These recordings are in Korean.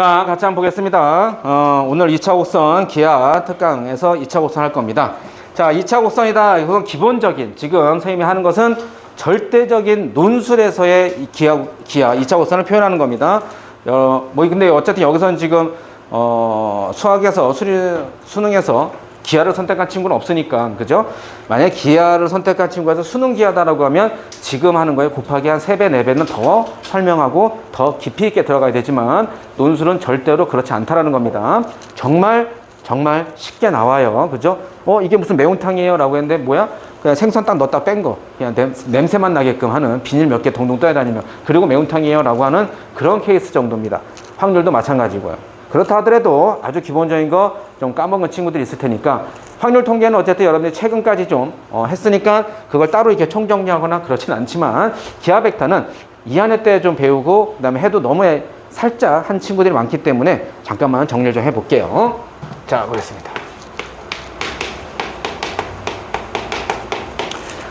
자, 같이 한번 보겠습니다. 어, 오늘 2차 곡선 기아 특강에서 2차 곡선 할 겁니다. 자, 2차 곡선이다. 이건 기본적인, 지금 선생님이 하는 것은 절대적인 논술에서의 이 기아, 기아 2차 곡선을 표현하는 겁니다. 어, 뭐, 근데 어쨌든 여기서는 지금, 어, 수학에서, 수리, 수능에서 기아를 선택한 친구는 없으니까, 그죠? 만약에 기아를 선택한 친구가 수능 기아다라고 하면 지금 하는 거에 곱하기 한 3배, 4배는 더 설명하고 더 깊이 있게 들어가야 되지만 논술은 절대로 그렇지 않다라는 겁니다. 정말, 정말 쉽게 나와요. 그죠? 어, 이게 무슨 매운탕이에요? 라고 했는데 뭐야? 그냥 생선 딱 넣었다 뺀 거. 그냥 냄, 냄새만 나게끔 하는 비닐 몇 개 동동 떠다니며 그리고 매운탕이에요? 라고 하는 그런 케이스 정도입니다. 확률도 마찬가지고요. 그렇다 하더라도 아주 기본적인 거 좀 까먹은 친구들이 있을 테니까 확률 통계는 어쨌든 여러분들이 최근까지 좀 어, 했으니까 그걸 따로 이렇게 총정리하거나 그렇진 않지만 기하 벡터는 2학년 때 좀 배우고 그다음에 해도 너무 살짝 한 친구들이 많기 때문에 잠깐만 정리를 좀 해볼게요. 자 보겠습니다.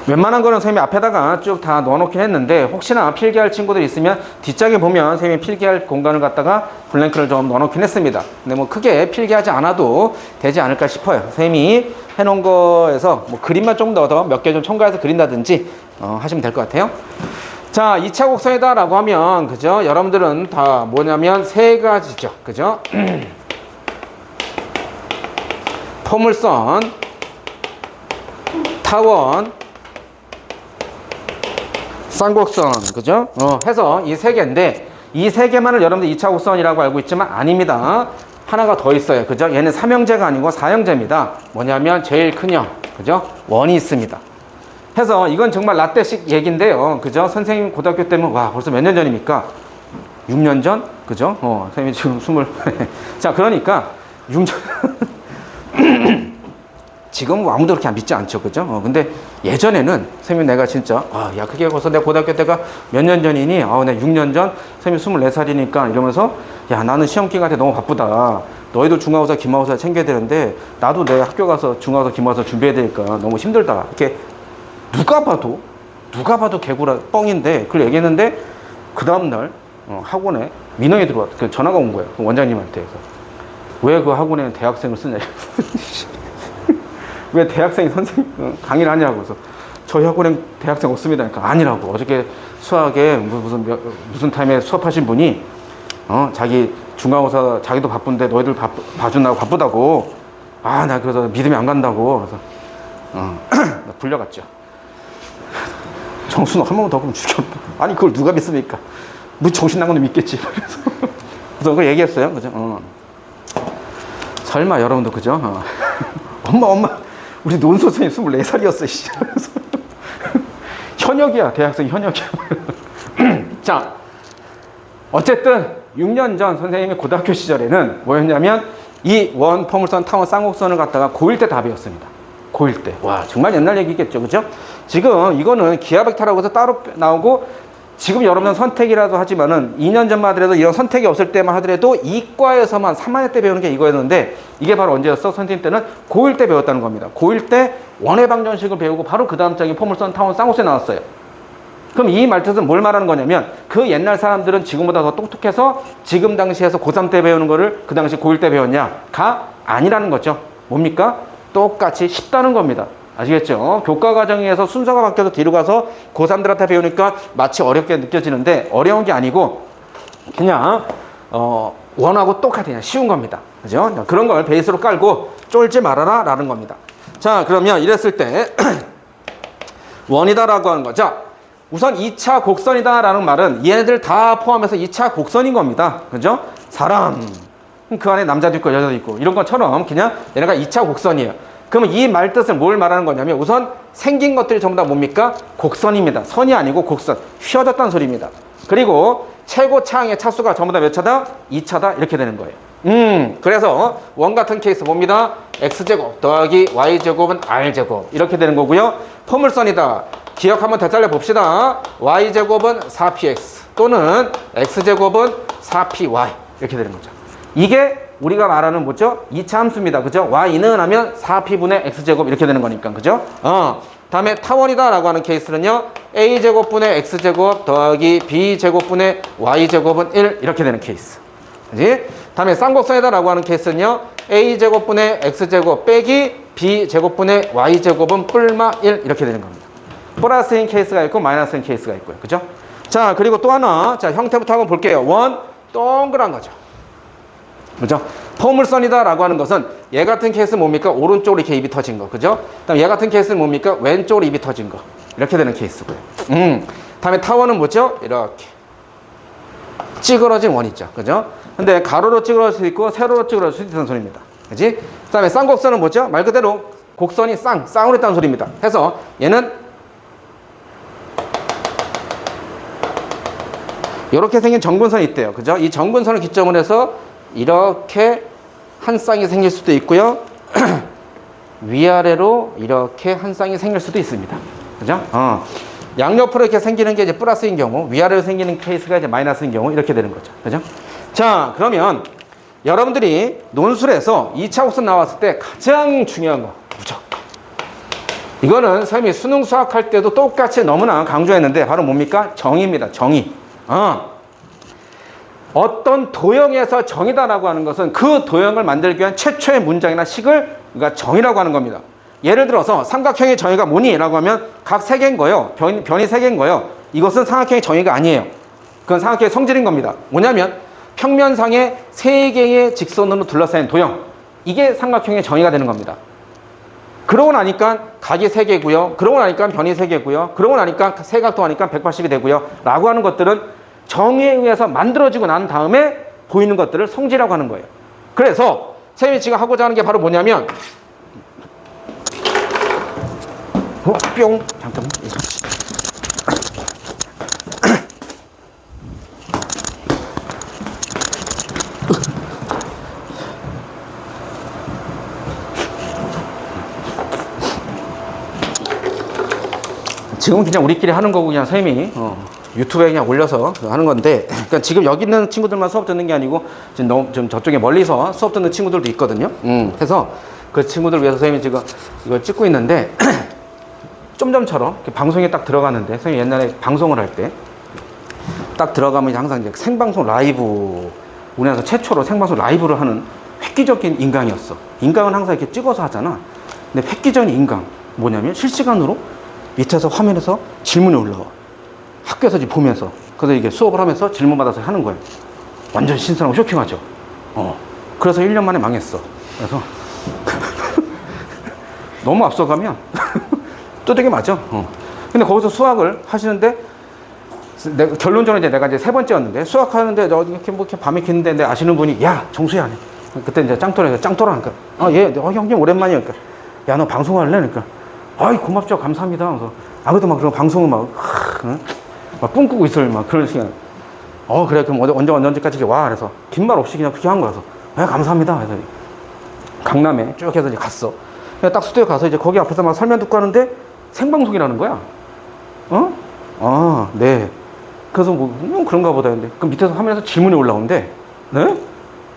웬만한 거는 선생님이 앞에다가 쭉 다 넣어놓긴 했는데 혹시나 필기할 친구들 있으면 뒷장에 보면 선생님이 필기할 공간을 갖다가 블랭크를 좀 넣어놓긴 했습니다. 근데 뭐 크게 필기하지 않아도 되지 않을까 싶어요. 선생님이 해놓은 거에서 뭐 그림만 좀더몇개 좀 첨가해서 그린다든지 어, 하시면 될 것 같아요. 자, 2차 곡선이다 라고 하면 그죠? 여러분들은 다 뭐냐면 세 가지죠. 그죠? 포물선, 타원, 쌍곡선, 그죠? 어, 해서 이 세 개인데, 이 세 개만을 여러분들 2차 곡선이라고 알고 있지만 아닙니다. 하나가 더 있어요. 그죠? 얘는 삼형제가 아니고 사형제입니다. 뭐냐면 제일 큰 형, 그죠? 원이 있습니다. 해서 이건 정말 라떼식 얘기인데요. 그죠? 선생님 고등학교 때면, 와, 벌써 몇 년 전입니까? 6년 전? 그죠? 어, 선생님이 지금 스물. 자, 그러니까, 6년. 지금 뭐 아무도 그렇게 안 믿지 않죠. 그죠? 어, 근데 예전에는 선생님 내가 진짜 아, 야, 그게 벌써 내가 고등학교 때가 몇 년 전이니? 아, 내가 6년 전 선생님 24살이니까 이러면서 야, 나는 시험 기간 때 너무 바쁘다. 너희도 중간고사, 기말고사 챙겨야 되는데 나도 내 학교 가서 중간고사, 기말고사 준비해야 되니까 너무 힘들다. 이렇게 누가 봐도 누가 봐도 개구라 뻥인데 그걸 얘기했는데 그 다음 날 어, 학원에 민원이 들어왔. 그 전화가 온 거예요. 그 원장님한테. 왜 그 학원에 대학생을 쓰냐. 왜 대학생이 선생님 어, 강의를 하냐고 그래서 저희 학원엔 대학생 없습니다. 그러니까 아니라고 어저께 수학에 무슨 몇- 무슨 타임에 수업하신 분이 어 자기 중간고사 자기도 바쁜데 너희들 바, 봐준다고 바쁘다고 아 나 그래서 믿음이 안 간다고 그래서 어 나 불려갔죠. 정수는 한 번만 더 그럼 죽여. 아니 그걸 누가 믿습니까? 뭐 정신 나간 놈 믿겠지. 그래서 그래서 그걸 얘기했어요. 그죠? 어. 설마 여러분도 그죠? 어. 엄마 엄마 우리 논 선생님 24살이었어 씨. 그래서. 현역이야 대학생 현역이야. 자 어쨌든 6년 전 선생님이 고등학교 시절에는 뭐였냐면 이 원 포물선 타원 쌍곡선을 갖다가 고1 때다 배웠습니다. 고1 때 와 정말 옛날 얘기겠죠 그죠? 지금 이거는 기하 벡터라고 해서 따로 나오고 지금 여러분은 선택이라도 하지만은 2년 전만 하더라도 이런 선택이 없을 때만 하더라도 이과에서만 3학년 때 배우는 게 이거였는데 이게 바로 언제였어? 선생님 때는 고1 때 배웠다는 겁니다. 고1 때 원해방정식을 배우고 바로 그 다음 장이 포물선, 타원, 쌍곡선이 나왔어요. 그럼 이 말뜻은 뭘 말하는 거냐면 그 옛날 사람들은 지금보다 더 똑똑해서 지금 당시에서 고3 때 배우는 거를 그 당시 고1 때 배웠냐?가 아니라는 거죠. 뭡니까? 똑같이 쉽다는 겁니다. 아시겠죠? 교과 과정에서 순서가 바뀌어서 뒤로 가서 고3들한테 배우니까 마치 어렵게 느껴지는데 어려운 게 아니고 그냥 어, 원하고 똑같아 그냥 쉬운 겁니다. 그죠? 그런 걸 베이스로 깔고 쫄지 말아라 라는 겁니다. 자, 그러면 이랬을 때 원이다라고 하는 거. 자, 우선 2차 곡선이다라는 말은 얘네들 다 포함해서 2차 곡선인 겁니다. 그죠? 사람. 그 안에 남자도 있고 여자도 있고 이런 것처럼 그냥 얘네가 2차 곡선이에요. 그러면 이 말 뜻은 뭘 말하는 거냐면 우선 생긴 것들이 전부 다 뭡니까? 곡선입니다. 선이 아니고 곡선. 휘어졌다는 소리입니다. 그리고 최고 차항의 차수가 전부 다 몇 차다? 2차다. 이렇게 되는 거예요. 음, 그래서 원 같은 케이스 봅니다. x제곱 더하기 y제곱은 r제곱. 이렇게 되는 거고요. 포물선이다. 기억 한번 되살려 봅시다. y제곱은 4px 또는 x제곱은 4py. 이렇게 되는 거죠. 이게 우리가 말하는 뭐죠? 2차 함수입니다. 그죠? y는 하면 4p분의 x제곱 이렇게 되는 거니까. 그죠? 어. 다음에 타원이다 라고 하는 케이스는요. a제곱분의 x제곱 더하기 b제곱분의 y제곱은 1 이렇게 되는 케이스. 그지? 다음에 쌍곡선이다 라고 하는 케이스는요. a제곱분의 x제곱 빼기 b제곱분의 y제곱은 뿔마 1 이렇게 되는 겁니다. 플러스인 케이스가 있고 마이너스인 케이스가 있고요. 그죠? 자, 그리고 또 하나. 자, 형태부터 한번 볼게요. 원, 동그란 거죠. 그죠? 포물선이다라고 하는 것은 얘 같은 케이스 뭡니까? 오른쪽으로 이렇게 입이 터진 거. 그죠? 그다음 얘 같은 케이스는 뭡니까? 왼쪽으로 입이 터진 거. 이렇게 되는 케이스고요. 음. 다음에 타원은 뭐죠? 이렇게. 찌그러진 원 있죠. 그죠? 근데 가로로 찌그러질 수 있고 세로로 찌그러질 수 있다는 소리입니다. 그지? 그 다음에 쌍곡선은 뭐죠? 말 그대로 곡선이 쌍, 쌍으로 있다는 소리입니다. 해서 얘는 이렇게 생긴 정근선이 있대요. 그죠? 이 정근선을 기점으로 해서 이렇게 한 쌍이 생길 수도 있고요. 위아래로 이렇게 한 쌍이 생길 수도 있습니다. 그죠? 어. 양옆으로 이렇게 생기는 게 이제 플러스인 경우, 위아래로 생기는 케이스가 이제 마이너스인 경우 이렇게 되는 거죠. 그죠? 자, 그러면 여러분들이 논술에서 2차 곡선 나왔을 때 가장 중요한 거 무조건. 이거는 선생님이 수능 수학할 때도 똑같이 너무나 강조했는데 바로 뭡니까? 정의입니다. 정의. 어. 어떤 도형에서 정의다라고 하는 것은 그 도형을 만들기 위한 최초의 문장이나 식을 우리가 정의라고 하는 겁니다. 예를 들어서 삼각형의 정의가 뭐니? 라고 하면 각 세 개인 거예요. 변, 변이 세 개인 거예요. 이것은 삼각형의 정의가 아니에요. 그건 삼각형의 성질인 겁니다. 뭐냐면 평면상의 세 개의 직선으로 둘러싸인 도형. 이게 삼각형의 정의가 되는 겁니다. 그러고 나니까 각이 세개고요 그러고 나니까 변이 세개고요 그러고 나니까 세각도 하니까 180이 되고요. 라고 하는 것들은 정의에 의해서 만들어지고 난 다음에 보이는 것들을 성질이라고 하는 거예요. 그래서 선생님이 지금 하고자 하는 게 바로 뭐냐면 어, 뿅 잠깐만. 지금 그냥 우리끼리 하는 거고 그냥 선생님이 어, 유튜브에 그냥 올려서 하는 건데 그러니까 지금 여기 있는 친구들만 수업 듣는 게 아니고 지금 너무 좀 저쪽에 멀리서 수업 듣는 친구들도 있거든요. 음, 그래서 그 친구들 위해서 선생님이 지금 이걸 찍고 있는데 좀점처럼 이렇게 방송에 딱 들어가는데 선생님 옛날에 방송을 할 때 딱 들어가면 항상 이제 생방송 라이브 우리나라에서 최초로 생방송 라이브를 하는 획기적인 인강이었어. 인강은 항상 이렇게 찍어서 하잖아. 근데 획기적인 인강 뭐냐면 실시간으로 밑에서 화면에서 질문이 올라와. 학교에서 보면서. 그래서 이게 수업을 하면서 질문 받아서 하는 거예요. 완전 신선하고 쇼킹하죠. 어. 그래서 1년 만에 망했어. 그래서 너무 앞서가면 뚜둑이 맞아. 어. 근데 거기서 수학을 하시는데 내가 결론적으로 이제 내가 이제 세 번째였는데 수학하는데 너 이렇게 뭐 이렇게 밤에 기는데 내 아시는 분이 야 정수야. 그때 이제 짱돌이가 짱돌하니까 아예 어, 형님 오랜만이야 그러니까 야 너 방송할래 그러니까 아이 고맙죠 감사합니다 그래서 아무도 막 그런 방송을 막, 하, 응? 막 꿈꾸고 있어요 막 그런 시간 어 그래 그럼 언제 언제 언제까지 와 그래서 긴 말 없이 그냥 그렇게 한 거라서 아 감사합니다 그래서 강남에 쭉 해서 이제 갔어 그냥 딱 스튜디오 가서 이제 거기 앞에서 막 설명 듣고 하는데 생방송이라는 거야 어? 아, 네. 그래서 뭐, 뭐 그런가 보다 했는데. 그 밑에서 화면에서 질문이 올라오는데, 네?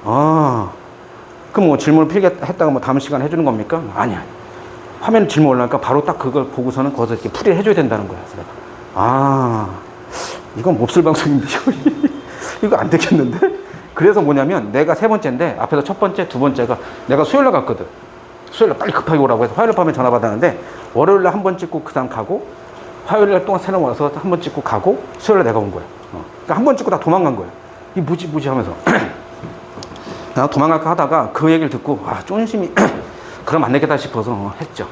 아, 그럼 뭐 질문을 필게 했다가 뭐 다음 시간에 해주는 겁니까? 아니야. 화면에 질문 올라오니까 바로 딱 그걸 보고서는 거기서 이렇게 풀이를 해줘야 된다는 거야. 그래서 아, 이건 몹쓸 방송인데, 이거 안 되겠는데? 그래서 뭐냐면 내가 세 번째인데 앞에서 첫 번째, 두 번째가 내가 수요일 날 갔거든. 수요일 날 빨리 급하게 오라고 해서 화요일 밤에 전화 받았는데 월요일 날 한 번 찍고 그 다음 가고 화요일 날 동안 새로 와서 한 번 찍고 가고 수요일 날 내가 온 거야. 어. 그러니까 한 번 찍고 다 도망간 거야. 이 뭐지 뭐지 하면서 나 도망갈까 하다가 그 얘기를 듣고 아 쫀심이 그럼 안 되겠다 싶어서 어, 했죠.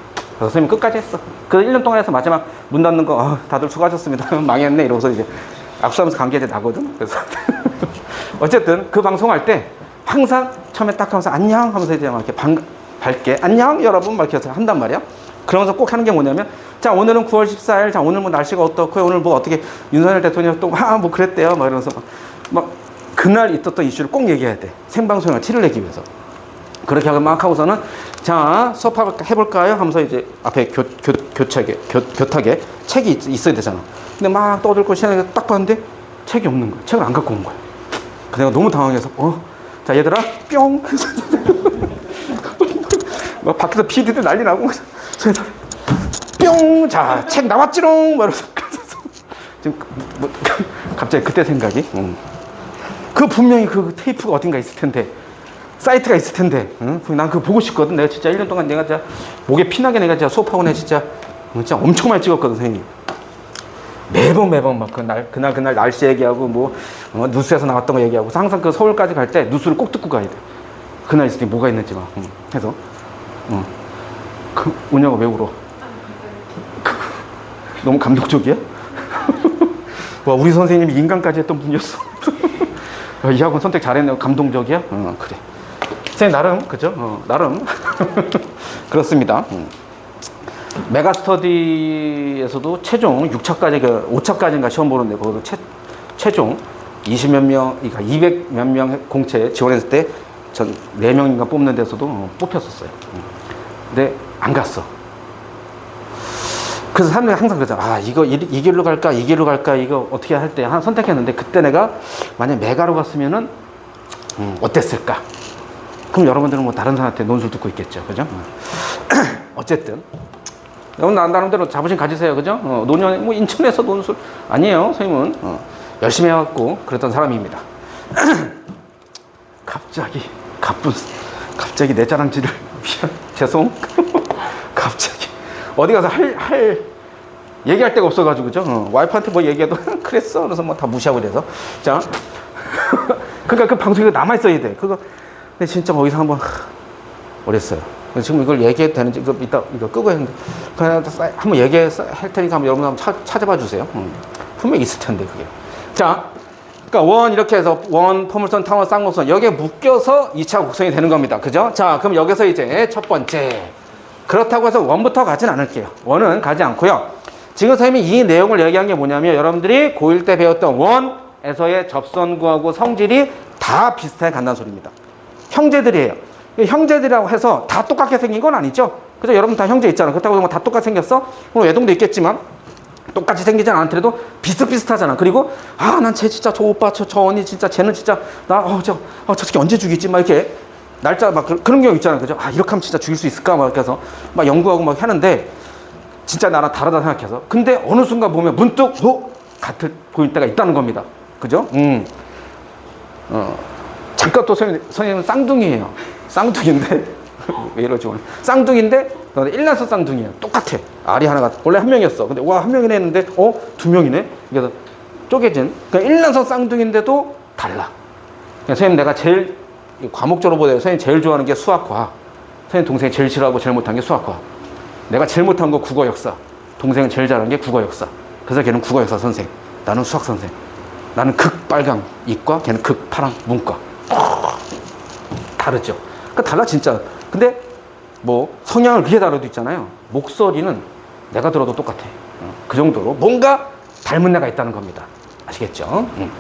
선생님 끝까지 했어. 그 1년 동안 해서 마지막 문 닫는 거 아, 다들 수고하셨습니다. 망했네 이러고서 이제 악수하면서 이제 나거든. 그래서 어쨌든 그 방송할 때 항상 처음에 딱 하면서 안녕 하면서 이제 막 이렇게 방, 밝게 안녕 여러분 막 이렇게 한단 말이야. 그러면서 꼭 하는 게 뭐냐면 자 오늘은 9월 14일 자 오늘 뭐 날씨가 어떻고 오늘 뭐 어떻게 윤석열 대통령 또아뭐 그랬대요 막 이러면서 막, 막 그날 있었던 이슈를 꼭 얘기해야 돼 생방송을 티를 내기 위해서 그렇게 하고 막 하고서는 자 수업 해볼까요 하면서 이제 앞에 교, 교, 교차게 교, 교탁에 책이 있, 있어야 되잖아 근데 막 떠들고 시간에 딱 봤는데 책이 없는 거야 책을 안 갖고 온 거야 그 내가 너무 당황해서 어 자 얘들아 뿅 막 밖에서 PD들 난리 나고 그래서 뿅! 자, 책 나왔지롱! 막 이러면서. 지금, 뭐, 갑자기 그때 생각이. 음. 그 분명히 그 테이프가 어딘가 있을 텐데 사이트가 있을 텐데. 응? 난 그거 보고 싶거든. 내가 진짜 1년 동안 내가 진짜 목에 피나게 내가 진짜 내가 진짜 어, 진짜 엄청 많이 찍었거든 선생님. 매번 매번 막 그날 그날 그날 날씨 얘기하고 뭐 어, 뉴스에서 나왔던 거 얘기하고 항상 그 서울까지 갈 때 뉴스를 꼭 듣고 가야 돼. 그날 있을 때 뭐가 있는지 막 응. 해서. 응. 그 운영아 왜 울어 그, 너무 감동적이야? 와 우리 선생님이 인간까지 했던 분이었어. 어, 이 학원 선택 잘했네 감동적이야? 어 그래 선생님 나름 그죠 어, 나름 그렇습니다 음. 메가스터디에서도 최종 6차까지 그 5차까지인가 시험 보는데 거기도 최, 최종 20몇 명 그러니까 200 몇 명 공채 지원했을 때 전 4명인가 뽑는 데서도 어, 뽑혔었어요 음. 근데 안 갔어 그래서 사람들이 항상 그러잖아. 아, 이거 이, 이 길로 갈까? 이 길로 갈까? 이거 어떻게 할 때 하나 선택했는데 그때 내가 만약 메가로 갔으면은 음, 어땠을까? 그럼 여러분들은 뭐 다른 사람한테 논술 듣고 있겠죠. 그죠? 음. 어쨌든. 여러분 나 나름대로 자부심 가지세요. 그죠? 어, 노년, 뭐 인천에서 논술. 아니에요. 선생님은. 어, 열심히 해갖고 그랬던 사람입니다. 갑자기, 가쁜, 갑자기 내 자랑질을. 미안, 죄송. 갑자기. 어디 가서 할, 할, 얘기할 데가 없어가지고, 그죠? 어, 와이프한테 뭐 얘기해도, 그랬어. 그래서 뭐 다 무시하고 그래서. 자. 그러니까 그 방송이 남아있어야 돼. 그거, 근데 진짜 거기서 한번, 하, 어렸어요. 지금 이걸 얘기해도 되는지, 이거 이따, 이거 끄고 했는데, 그냥 사- 한번 얘기할 테니까 한번 여러분 한번 찾, 찾아봐 주세요. 음. 분명히 있을 텐데, 그게. 자. 그러니까 원 이렇게 해서 원, 포물선, 타원, 쌍곡선 여기에 묶여서 2차 곡선이 되는 겁니다. 그죠? 자, 그럼 여기서 이제 첫 번째. 그렇다고 해서 원부터 가진 않을게요. 원은 가지 않고요. 지금 선생님이 이 내용을 얘기한 게 뭐냐면 여러분들이 고1 때 배웠던 원에서의 접선구하고 성질이 다 비슷하게 간다는 소리입니다. 형제들이에요. 이 형제들이라고 해서 다 똑같게 생긴 건 아니죠. 그죠? 여러분 다 형제 있잖아. 그렇다고 해서 뭐다 똑같이 생겼어? 물론 외동도 있겠지만 똑같이 생기진 않더라도 비슷비슷하잖아. 그리고 아, 난 쟤 진짜 저 오빠 저, 저 언니 진짜 쟤는 진짜 나 어 저 어, 저 새끼 언제 죽이지? 막 이렇게 날짜 막 그, 런 경우 있잖아. 그죠? 아, 이렇게 하면 진짜 죽일 수 있을까? 막 이렇게 해서 막 연구하고 막 하는데 진짜 나랑 다르다 생각해서. 근데 어느 순간 보면 문득 어? 같을 보일 때가 있다는 겁니다. 그죠? 음. 어. 잠깐 또 선생님, 선생님은 쌍둥이에요. 쌍둥이인데 왜 이러지 너는 일란서 쌍둥이야. 똑같아. 알이 하나가 원래 한 명이었어. 근데 와 한 명이네 했는데 어 두 명이네. 그래서 쪼개진. 그러니까 일란서 쌍둥이인데도 달라. 그러니까 선생님 내가 제일 이 과목적으로 보세요. 선생님 제일 좋아하는 게 수학과. 선생님 동생이 제일 싫어하고 제일 못한 게 수학과. 내가 제일 못한 거 국어 역사. 동생은 제일 잘하는 게 국어 역사. 그래서 걔는 국어 역사 선생. 나는 수학 선생. 나는 극 빨강 이과, 걔는 극 파랑 문과. 다르죠. 그 달라 진짜. 근데 뭐 성향을 그게 다르도 있잖아요. 목소리는 내가 들어도 똑같아. 어, 그 정도로 뭔가 닮은 애가 있다는 겁니다. 아시겠죠? 음.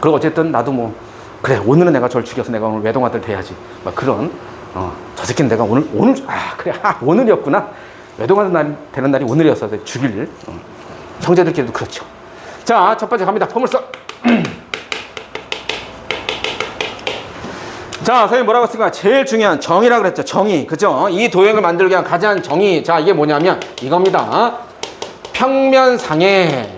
그리고 어쨌든 나도 뭐 그래 오늘은 내가 저를 죽여서 내가 오늘 외동아들 돼야지. 막 그런 어, 저 새끼는 내가 오늘 오늘 아 그래 아, 오늘이었구나. 외동아들 날 되는 날이 오늘이었어. 죽일 일. 어. 형제들끼리도 그렇죠. 자, 첫 번째 갑니다. 포물선. 자, 선생님 뭐라고 했습니까? 제일 중요한 정의라 그랬죠. 정의. 그죠? 이 도형을 만들기 위한 가장 정의. 자, 이게 뭐냐면 이겁니다. 평면상에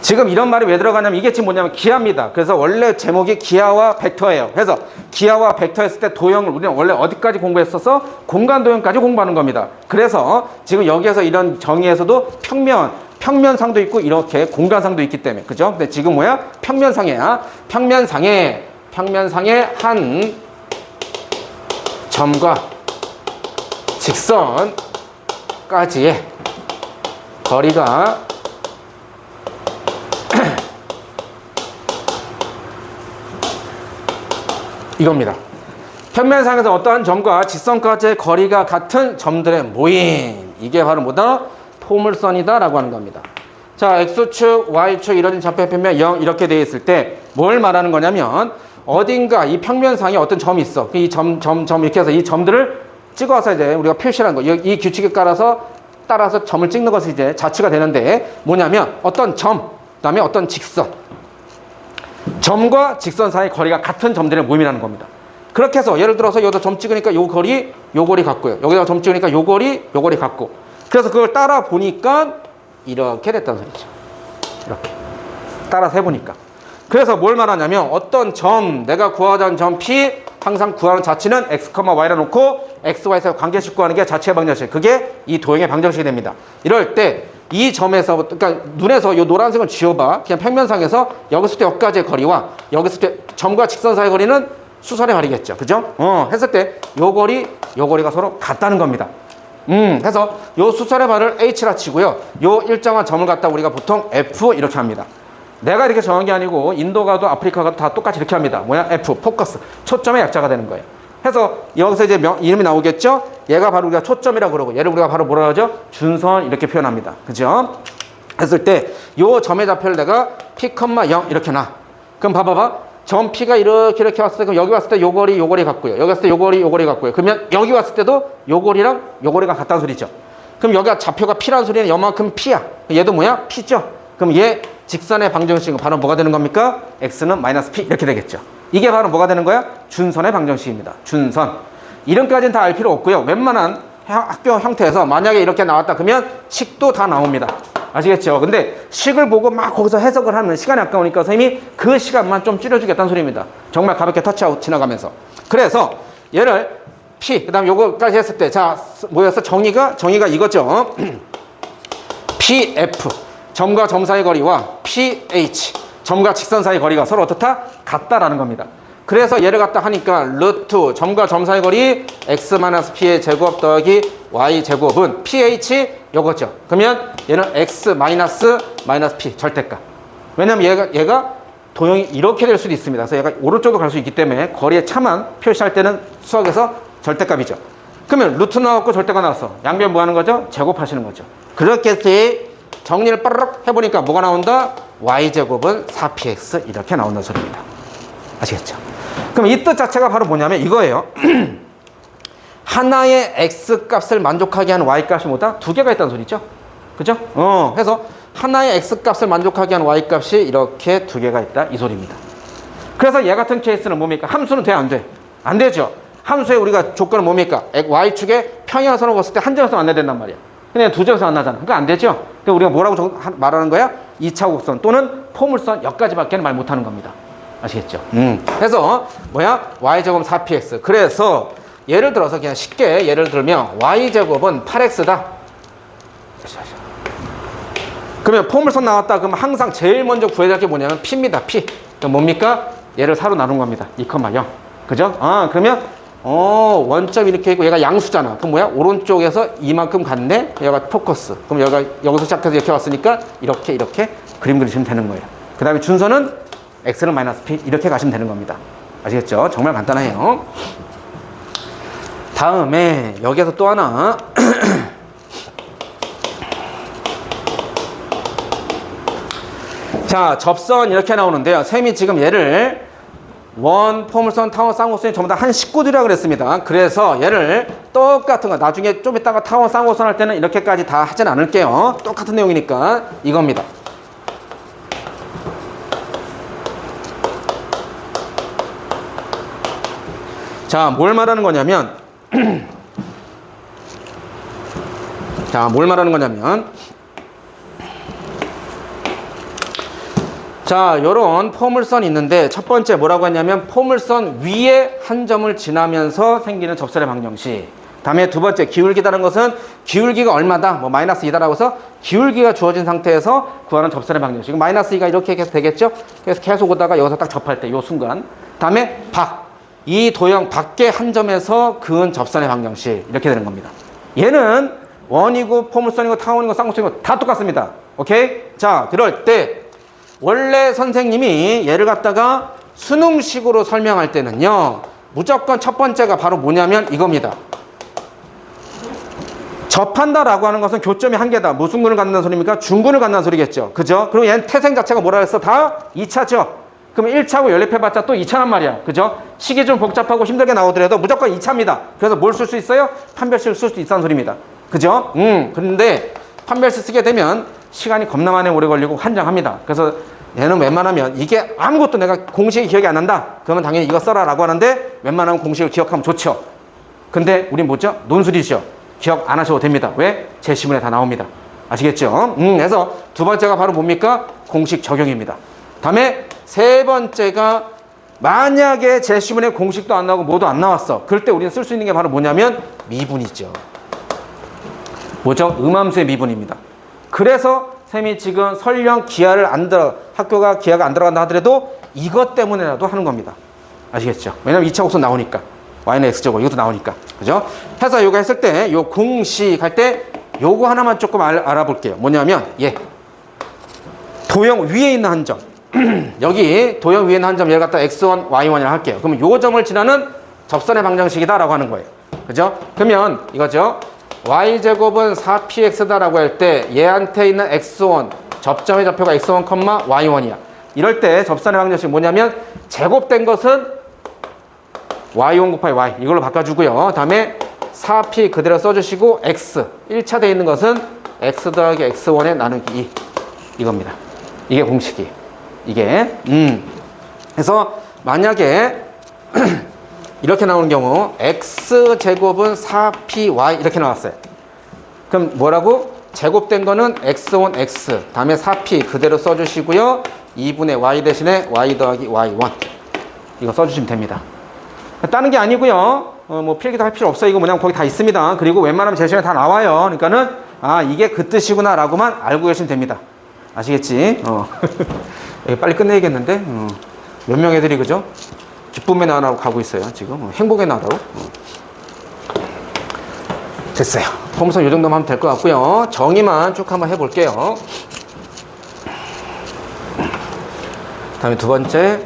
지금 이런 말이 왜 들어가냐면 이게 지금 뭐냐면 기하입니다. 그래서 원래 제목이 기하와 벡터예요. 그래서 기하와 벡터 했을 때 도형을 우리는 원래 어디까지 공부했어서 공간 도형까지 공부하는 겁니다. 그래서 지금 여기에서 이런 정의에서도 평면, 평면상도 있고 이렇게 공간상도 있기 때문에 그죠? 근데 지금 뭐야? 평면상이야. 평면상에 평면상에 한 점과 직선까지의 거리가 이겁니다. 평면상에서 어떠한 점과 직선까지의 거리가 같은 점들의 모임. 이게 바로 뭐다? 포물선이다 라고 하는 겁니다. 자, x축, y축 이런 좌표 평면 0 이렇게 되어 있을 때 뭘 말하는 거냐면 어딘가 이 평면상에 어떤 점이 있어. 이 점, 점, 점 이렇게 해서 이 점들을 찍어서 이제 우리가 표시하는 거. 이, 이 규칙에 따라서 따라서 점을 찍는 것이 이제 자치가 되는데 뭐냐면 어떤 점, 그다음에 어떤 직선. 점과 직선 사이 거리가 같은 점들의 모임이라는 겁니다. 그렇게 해서 예를 들어서 여기다 점 찍으니까 요 거리, 요 거리 같고요. 여기다 점 찍으니까 요 거리, 요 거리 같고. 그래서 그걸 따라 보니까 이렇게 됐다는 소리죠. 이렇게. 따라서 해보니까. 그래서 뭘 말하냐면 어떤 점 내가 구하자는 점 P 항상 구하는 자치는 x, y라 놓고 x, y에서 관계식 구하는 게 자체의 방정식. 그게 이 도형의 방정식이 됩니다. 이럴 때 이 점에서 그러니까 눈에서 이 노란색을 지워봐. 그냥 평면상에서 여기서 때 여기까지의 거리와 여기서 때 점과 직선 사이 거리는 수선의 거리겠죠. 그죠? 어, 했을 때 요 거리, 요 거리가 서로 같다는 겁니다. 음, 해서 요 수선의 발을 H라 치고요. 요 일정한 점을 갖다 우리가 보통 F 이렇게 합니다. 내가 이렇게 정한 게 아니고 인도 가도 아프리카 가도 다 똑같이 이렇게 합니다. 뭐야? F, 포커스. 초점의 약자가 되는 거예요. 해서 여기서 이제 명, 이름이 나오겠죠? 얘가 바로 우리가 초점이라고 그러고 얘를 우리가 바로 뭐라 하죠? 준선 이렇게 표현합니다. 그죠? 했을 때 요 점의 좌표를 내가 P, 0 이렇게 놔. 그럼 봐봐봐. 점 P가 이렇게 이렇게 왔을 때 그럼 여기 왔을 때 요 거리 요 거리 같고요. 여기 왔을 때 요 거리 요 거리 같고요. 그러면 여기 왔을 때도 요 거리랑 요 거리가 같다는 소리죠. 그럼 여기가 좌표가 P라는 소리는 요만큼 P야. 얘도 뭐야? P죠. 그럼 얘 직선의 방정식은 바로 뭐가 되는 겁니까? X는 마이너스 P 이렇게 되겠죠. 이게 바로 뭐가 되는 거야? 준선의 방정식입니다. 준선. 이름까지는 다 알 필요 없고요. 웬만한 형- 학교 형태에서 만약에 이렇게 나왔다 그러면 식도 다 나옵니다. 아시겠죠? 근데 식을 보고 막 거기서 해석을 하면 시간이 아까우니까 선생님이 그 시간만 좀 줄여주겠다는 소리입니다. 정말 가볍게 터치하고 지나가면서. 그래서 얘를 P, 그 다음 요거까지 했을 때, 자, 뭐였어? 정의가? 정의가 이거죠. PF, 점과 점 사이 거리와 PH, 점과 직선 사이 거리가 서로 어떻다? 같다라는 겁니다. 그래서 얘를 갖다 하니까 루트 점과 점 사이 거리 x-p의 제곱 더하기 y 제곱은 ph 요거죠. 그러면 얘는 x 마이너스 마이너스 p 절대값. 왜냐면 얘가 얘가 도형이 이렇게 될 수도 있습니다. 그래서 얘가 오른쪽으로 갈 수 있기 때문에 거리의 차만 표시할 때는 수학에서 절대값이죠. 그러면 루트 나왔고 절대가 나왔어. 양변 뭐 하는 거죠? 제곱하시는 거죠. 그렇게 해서 정리를 빠르륵 해보니까 뭐가 나온다? y제곱은 4px 이렇게 나온다는 소리입니다. 아시겠죠? 그럼 이 뜻 자체가 바로 뭐냐면 이거예요. 하나의 x 값을 만족하게 하는 y 값이 뭐다? 두 개가 있다는 소리죠. 그죠? 어, 그래서 하나의 x 값을 만족하게 하는 y 값이 이렇게 두 개가 있다 이 소리입니다. 그래서 얘 같은 케이스는 뭡니까? 함수는 돼 안 돼? 안 되죠. 함수의 우리가 조건은 뭡니까? y축에 평행선을 걷을 때 한 점에서 만나야 된단 말이야. 근데 두 점에서 만나잖아. 그러니까 안 되죠. 그러니까 우리가 뭐라고 정- 하- 말하는 거야? 2차 곡선 또는 포물선 여기까지밖에 말 못하는 겁니다. 아시겠죠? 음. 그래서 뭐야? y제곱 4px. 그래서 예를 들어서 그냥 쉽게 예를 들면 y제곱은 8x다. 그러면 포물선 나왔다 그러면 항상 제일 먼저 구해야 될 게 뭐냐면 p입니다. p. 그럼 뭡니까? 얘를 4로 나눈 겁니다. 2,0. 그죠? 아, 그러면 어, 원점 이렇게 있고 얘가 양수잖아. 그럼 뭐야? 오른쪽에서 이만큼 갔네. 얘가 포커스. 그럼 여기가 여기서 시작해서 이렇게 왔으니까 이렇게 이렇게 그림 그리시면 되는 거예요. 그 다음에 준선은 x는 마이너스 p 이렇게 가시면 되는 겁니다. 아시겠죠? 정말 간단해요. 다음에 여기에서 또 하나 자, 접선 이렇게 나오는데요. 쌤이 지금 얘를 원, 포물선, 타원, 쌍곡선이 전부 다 한 식구들이라고 그랬습니다. 그래서 얘를 똑같은 거, 나중에 좀 이따가 타원, 쌍곡선 할 때는 이렇게까지 다 하진 않을게요. 똑같은 내용이니까 이겁니다. 자, 뭘 말하는 거냐면 자, 뭘 말하는 거냐면 자, 요런 포물선이 있는데 첫 번째 뭐라고 했냐면 포물선 위에 한 점을 지나면서 생기는 접선의 방정식. 다음에 두 번째 기울기다는 것은 기울기가 얼마다? 뭐 마이너스 2다라고 해서 기울기가 주어진 상태에서 구하는 접선의 방정식. 마이너스 2가 이렇게 계속 되겠죠? 그래서 계속 오다가 여기서 딱 접할 때 요 순간. 다음에 밖. 이 도형 밖에 한 점에서 그은 접선의 방정식. 이렇게 되는 겁니다. 얘는 원이고 포물선이고 타원이고 쌍곡선이고 다 똑같습니다. 오케이? 자, 그럴 때 원래 선생님이 얘를 갖다가 수능식으로 설명할 때는요 무조건 첫 번째가 바로 뭐냐면 이겁니다 접한다라고 하는 것은 교점이 한 개다 무슨 군을 갖는다는 소리입니까? 중군을 갖는다는 소리겠죠 그죠? 그리고 얘는 태생 자체가 뭐라 했어? 다 2차죠 그럼 1차고 연립해봤자 또 2차란 말이야 그죠? 식이 좀 복잡하고 힘들게 나오더라도 무조건 2차입니다 그래서 뭘 쓸 수 있어요? 판별식을 쓸 수 있다는 소리입니다 그죠? 음, 근데 판별식 쓰게 되면 시간이 겁나 많이 오래 걸리고 환장합니다. 그래서 얘는 웬만하면 이게 아무것도 내가 공식이 기억이 안 난다. 그러면 당연히 이거 써라 라고 하는데 웬만하면 공식을 기억하면 좋죠. 근데 우린 뭐죠? 논술이죠. 기억 안 하셔도 됩니다. 왜? 제 시문에 다 나옵니다. 아시겠죠? 음, 그래서 두 번째가 바로 뭡니까? 공식 적용입니다. 다음에 세 번째가 만약에 제시문의 공식도 안 나오고 뭐도 안 나왔어. 그럴 때 우리는 쓸 수 있는 게 바로 뭐냐면 미분이죠. 뭐죠? 음함수의 미분입니다. 그래서 쌤이 지금 설령 기하를 안 들어 학교가 기하가 안 들어간다 하더라도 이것 때문에라도 하는 겁니다. 아시겠죠? 왜냐면 2차 곡선 나오니까 y는 x제곱 이것도 나오니까 그죠? 해서 이거 했을 때 요 공식 할 때 요거 하나만 조금 알, 알아볼게요. 뭐냐면 예 도형 위에 있는 한 점. 여기 도형 위에 있는 한 점 얘를 갖다 x1, y1이라 할게요. 그러면 요 점을 지나는 접선의 방정식이다라고 하는 거예요. 그죠? 그러면 이거죠. Y제곱은 4px다라고 할 때 얘한테 있는 x1 접점의 좌표가 x1, y1이야. 이럴 때 접선의 방정식이 뭐냐면 제곱된 것은 y1 곱하기 y 이걸로 바꿔주고요. 다음에 4p 그대로 써주시고 x 1차 돼 있는 것은 x 더하기 x1에 나누기 2 이겁니다. 이게 공식이 이게 음 그래서 만약에 이렇게 나오는 경우 x 제곱은 4py 이렇게 나왔어요. 그럼 뭐라고? 제곱된 거는 x1 x 다음에 4p 그대로 써주시고요. 2분의 y 대신에 y 더하기 y1 이거 써주시면 됩니다. 따는 게 아니고요. 어, 뭐 필기도 할 필요 없어요. 이거 뭐냐면 거기 다 있습니다. 그리고 웬만하면 제 시간에 다 나와요. 그러니까는 아 이게 그 뜻이구나 라고만 알고 계시면 됩니다. 아시겠지? 어. 빨리 끝내야겠는데 어. 몇명 애들이 그죠? 기쁨의 나라로 가고 있어요. 지금 어, 행복의 나라로. 어. 됐어요. 폼선 이 정도만 하면 될 것 같고요. 정의만 쭉 한번 해볼게요. 다음에 두 번째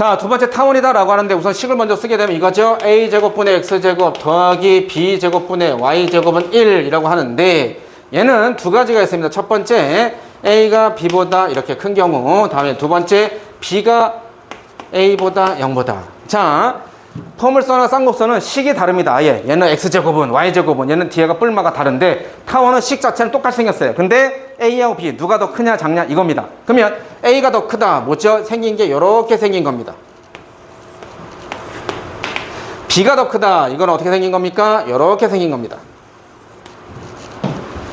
자, 두 번째 타원이다 라고 하는데 우선 식을 먼저 쓰게 되면 이거죠. a제곱분의 x제곱 더하기 b제곱분의 y제곱은 1이라고 하는데 얘는 두 가지가 있습니다. 첫 번째 a가 b보다 이렇게 큰 경우 다음에 두 번째 b가 a보다 0보다 자 포물선과 쌍곡선은 식이 다릅니다. 아예 얘는 x제곱은 y제곱은 얘는 뒤에가 뿔마가 다른데 타원은 식 자체는 똑같이 생겼어요. 근데 a하고 b 누가 더 크냐 작냐 이겁니다. 그러면 a가 더 크다 뭐죠? 생긴 게 이렇게 생긴 겁니다. b가 더 크다 이건 어떻게 생긴 겁니까? 이렇게 생긴 겁니다.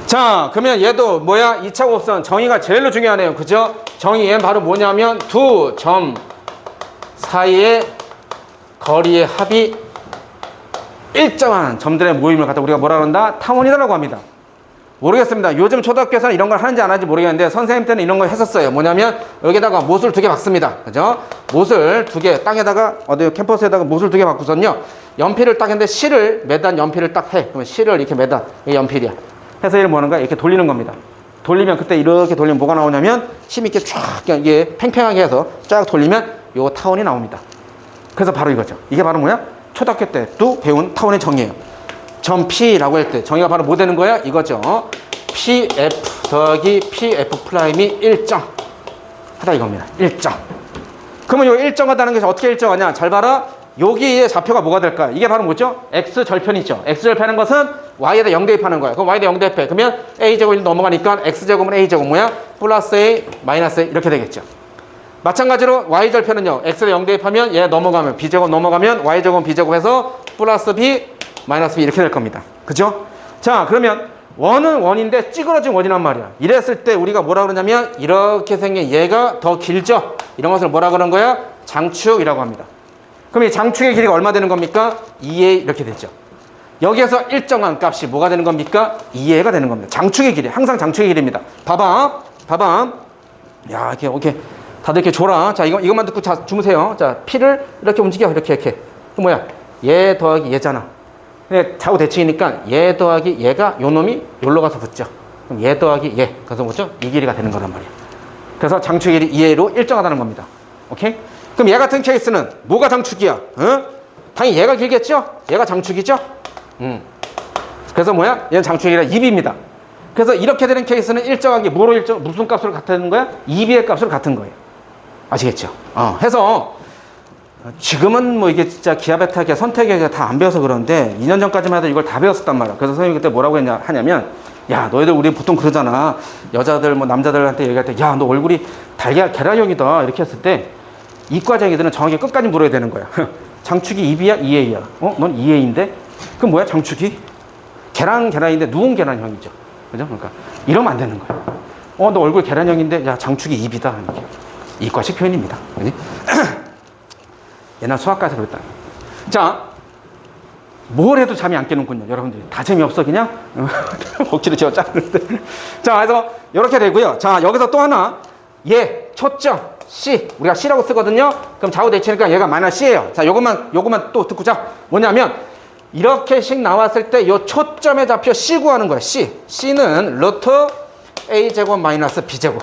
자 그러면 얘도 뭐야 2차 곱선 정의가 제일로 중요하네요. 그죠? 정의 얘는 바로 뭐냐면 두 점 사이의 거리의 합이 일정한 점들의 모임을 갖다 우리가 뭐라 그런다? 타원이라고 합니다. 모르겠습니다. 요즘 초등학교에서는 이런 걸 하는지 안 하는지 모르겠는데 선생님 때는 이런 걸 했었어요. 뭐냐면 여기다가 못을 두 개 박습니다. 그죠? 못을 두 개 땅에다가 어디 캠퍼스에다가 못을 두 개 박고선요. 연필을 딱 했는데 실을 매단 연필을 딱 해. 그러면 실을 이렇게 매단 이게 연필이야. 해서 얘를 뭐 하는 거야? 이렇게 돌리는 겁니다. 돌리면 그때 이렇게 돌리면 뭐가 나오냐면 힘 있게 쫙 이게 팽팽하게 해서 쫙 돌리면 요 타원이 나옵니다. 그래서 바로 이거죠. 이게 바로 뭐야? 초등학교 때도 배운 타원의 정의예요. 점 P라고 할 때 정의가 바로 뭐 되는 거야? 이거죠. PF 더하기 PF 프라임이 일정 하다 이겁니다. 일정. 그러면 요 일정하다는 것이 어떻게 일정하냐? 잘 봐라. 여기에 좌표가 뭐가 될까? 이게 바로 뭐죠? x 절편이죠. x 절편하는 것은 y에다 0 대입하는 거야. 그럼 y에다 0 대입해. 그러면 a 제곱이 넘어가니까 x 제곱은 a 제곱 뭐야? 플러스 a 마이너스 a 이렇게 되겠죠. 마찬가지로 y 절편은요. x에 0 대입하면 얘 넘어가면 b 제곱 넘어가면 y 제곱 b 제곱해서 플러스 b 마이너스 b 이렇게 될 겁니다. 그죠? 자, 그러면 원은 원인데 찌그러진 원이란 말이야. 이랬을 때 우리가 뭐라 그러냐면 이렇게 생긴 얘가 더 길죠. 이런 것을 뭐라 그러는 거야? 장축이라고 합니다. 그럼 이 장축의 길이가 얼마 되는 겁니까? 2a 이렇게 되죠. 여기에서 일정한 값이 뭐가 되는 겁니까? 2a가 되는 겁니다. 장축의 길이 항상 장축의 길입니다. 봐봐, 봐봐. 야, 이렇게 이렇게 다들 이렇게 줘라. 자, 이거 이것만 듣고 자 주무세요. 자, p를 이렇게 움직여 이렇게 이렇게. 그 뭐야? 얘 더하기 얘잖아. 근데 좌우 대칭이니까 얘 더하기 얘가 요 놈이 여기로 가서 붙죠. 그럼 얘 더하기 얘. 그래서 뭐죠? 이 길이가 되는 거란 말이야. 그래서 장축의 길이 2a로 일정하다는 겁니다. 오케이? 그럼 얘 같은 케이스는 뭐가 장축이야? 어? 당연히 얘가 길겠죠? 얘가 장축이죠? 음. 그래서 뭐야? 얘는 장축이라 2b입니다. 그래서 이렇게 되는 케이스는 일정하게 뭐로 일정 무슨 값으로 같은 거야? 2b의 값으로 같은 거예요. 아시겠죠? 어. 해서 지금은 뭐 이게 진짜 기아베타기아 선택에 다 안 배워서 그런데 2년 전까지만 해도 이걸 다 배웠었단 말이야. 그래서 선생님이 그때 뭐라고 했냐 하냐면 야 너희들 우리 보통 그러잖아. 여자들 뭐 남자들한테 얘기할 때 야 너 얼굴이 달걀 계란형이다 이렇게 했을 때 이과생이들은 정확히 끝까지 물어야 되는 거야. 장축이 2B야 2A야. 어? 넌 2A인데? 그럼 뭐야? 장축이? 계란, 계란인데 누운 계란형이죠. 그죠? 그러니까 이러면 안 되는 거예요. 어, 너 얼굴 계란형인데, 야, 장축이 입이다. 이렇게. 이과식 표현입니다. 그지? 옛날 수학과에서 그랬다. 자, 뭘 해도 잠이 안 깨는군요. 여러분들이. 다 재미없어, 그냥? 억지로 지어 짜는데. 자, 그래서 이렇게 되고요. 자, 여기서 또 하나. 얘, 초점, C. 우리가 C라고 쓰거든요. 그럼 좌우 대치니까 얘가 마이너스 C예요. 자, 요것만, 요것만 또 듣고 자. 뭐냐면, 이렇게씩 나왔을 때 요 초점의 좌표 C 구하는 거예요. C. C는 루트 A제곱 마이너스 B제곱.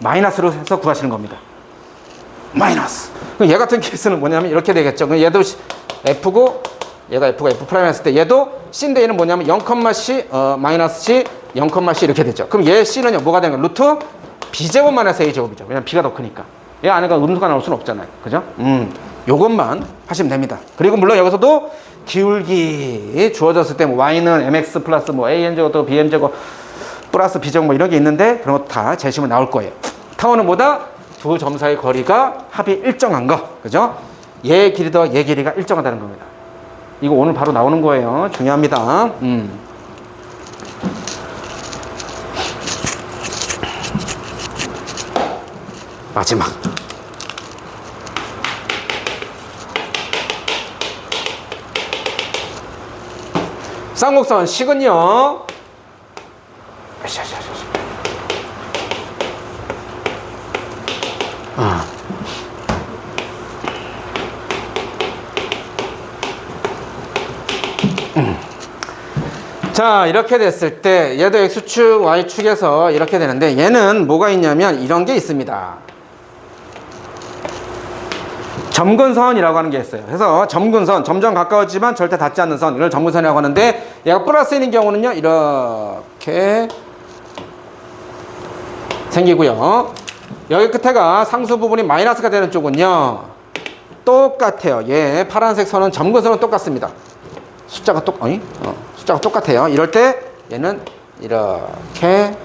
마이너스로 해서 구하시는 겁니다. 마이너스. 얘 같은 케이스는 뭐냐면 이렇게 되겠죠. 그럼 얘도 F고 얘가 F가 F 프라임 했을 때 얘도 C인데 얘는 뭐냐면 0,C 어, 마이너스 C 0,C 이렇게 되죠. 그럼 얘 C는요 뭐가 되는 거예요? 루트 B제곱 마이너스 A제곱이죠. 왜냐면 B가 더 크니까. 얘 안에가 음수가 나올 수는 없잖아요. 그죠? 음, 요것만 하시면 됩니다. 그리고 물론 여기서도 기울기 주어졌을 때 뭐 Y는 MX 플러스 뭐 AN제곱 또 BM제곱 플러스 B제곱 뭐 이런 게 있는데 그런 거다 재시면 나올 거예요. 타원은 뭐다? 두 점 사이 거리가 합이 일정한 거. 그죠? 얘 길이 더 얘 길이가 일정하다는 겁니다. 이거 오늘 바로 나오는 거예요. 중요합니다. 음. 마지막. 쌍곡선 식은요. 아. 자 이렇게 됐을 때 얘도 x축 y축에서 이렇게 되는데 얘는 뭐가 있냐면 이런 게 있습니다. 점근선이라고 하는 게 있어요. 그래서 점근선 점점 가까워지만 절대 닿지 않는 선 이걸 점근선이라고 하는데 얘가 플러스인 경우는요 이렇게 생기고요 여기 끝에가 상수 부분이 마이너스가 되는 쪽은요 똑같아요 얘 파란색 선은 점근 선은 똑같습니다 숫자가 똑, 아니? 어, 숫자가 똑같아요. 이럴 때 얘는 이렇게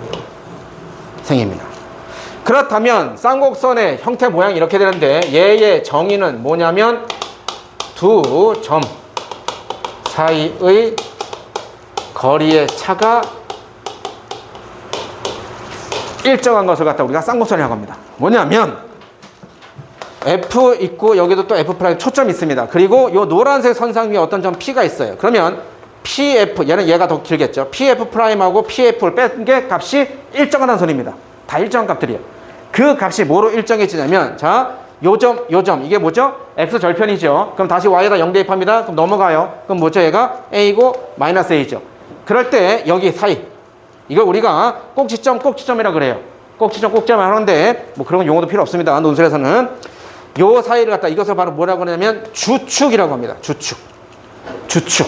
생깁니다. 그렇다면 쌍곡선의 형태 모양이 이렇게 되는데 얘의 정의는 뭐냐면 두 점 사이의 거리의 차가 일정한 것을 갖다 우리가 쌍곡선이라고 합니다. 뭐냐면 F 있고 여기도 또 F 프라임 초점이 있습니다. 그리고 요 노란색 선상 위에 어떤 점 P가 있어요. 그러면 PF 얘는 얘가 더 길겠죠. PF 프라임하고 PF를 뺀 게 값이 일정하다는 소리입니다. 다 일정한 값들이에요. 그 값이 뭐로 일정해지냐면 자, 요점, 요점 이게 뭐죠? X 절편이죠. 그럼 다시 Y에다 0 대입합니다. 그럼 넘어가요. 그럼 뭐죠? 얘가 A고 마이너스 A죠. 그럴 때 여기 사이 이걸 우리가 꼭지점, 꼭지점이라 그래요. 꼭지점, 꼭지점 하는데 뭐 그런 용어도 필요 없습니다. 논술에서는 요 사이를 갖다 이것을 바로 뭐라고 하냐면 주축이라고 합니다. 주축. 주축.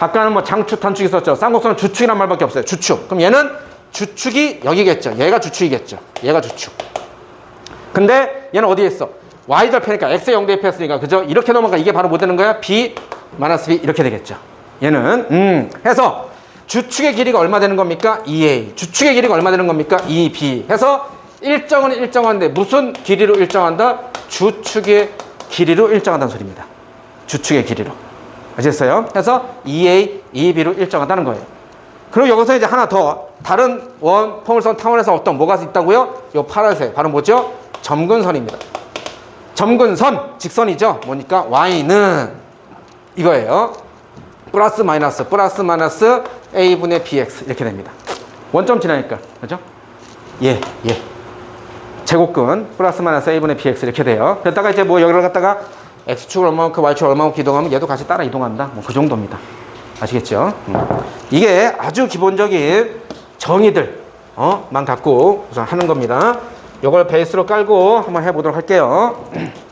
아까는 뭐 장축, 단축 있었죠. 쌍곡선은 주축이란 말밖에 없어요. 주축. 그럼 얘는 주축이 여기겠죠. 얘가 주축이겠죠. 얘가 주축. 근데 얘는 어디에 있어? Y절편이니까 X에 0 대입했으니까 그죠? 이렇게 넘어가 이게 바로 뭐 되는 거야? B 마이너스 B 이렇게 되겠죠. 얘는 음 해서 주축의 길이가 얼마 되는 겁니까? 2A. 주축의 길이가 얼마 되는 겁니까? 2B. 해서 일정은 일정한데 무슨 길이로 일정한다? 주축의 길이로 일정하다는 소리입니다. 주축의 길이로. 아시겠어요? 그래서 2A, 2B로 일정하다는 거예요. 그리고 여기서 이제 하나 더 다른 원 포물선 타원에서 어떤 뭐가 있다고요? 요 파란색 바로 뭐죠? 점근선입니다. 점근선 직선이죠. 뭐니까 y는 이거예요. 플러스 마이너스 플러스 마이너스 a분의 bx 이렇게 됩니다. 원점 지나니까 그죠? 예, 예. 제곱근 플러스 마이너스 a분의 bx 이렇게 돼요. 그랬다가 이제 뭐 여기를 갖다가 x축을 얼마만큼 y축을 얼마만큼 이동하면 얘도 같이 따라 이동한다. 뭐 그 정도입니다. 아시겠죠? 음. 이게 아주 기본적인 정의들 어만 갖고 우선 하는 겁니다. 이걸 베이스로 깔고 한번 해보도록 할게요.